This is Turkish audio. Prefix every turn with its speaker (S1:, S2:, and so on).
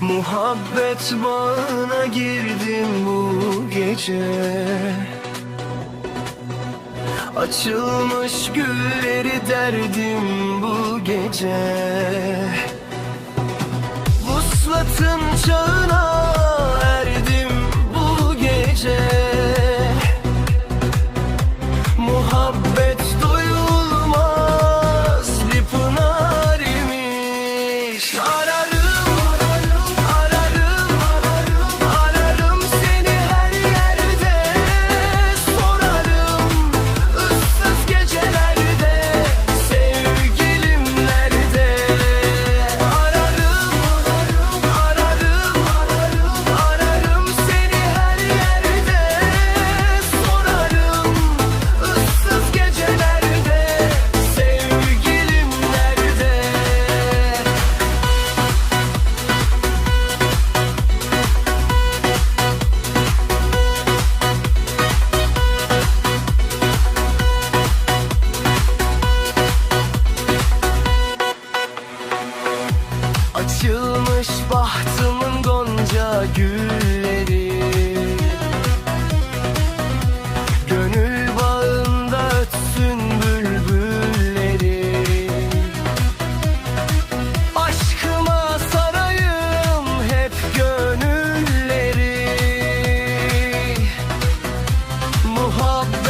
S1: Muhabbet bağına girdim bu gece. Açılmış gülleri derdim bu gece. Vuslatın çağına erdim bu gece. Muhabbet Açılmış bahtımın gonca gülleri. Gönül bağında ötsün bülbülleri. Aşkıma sarayım hep gönülleri. Muhabbet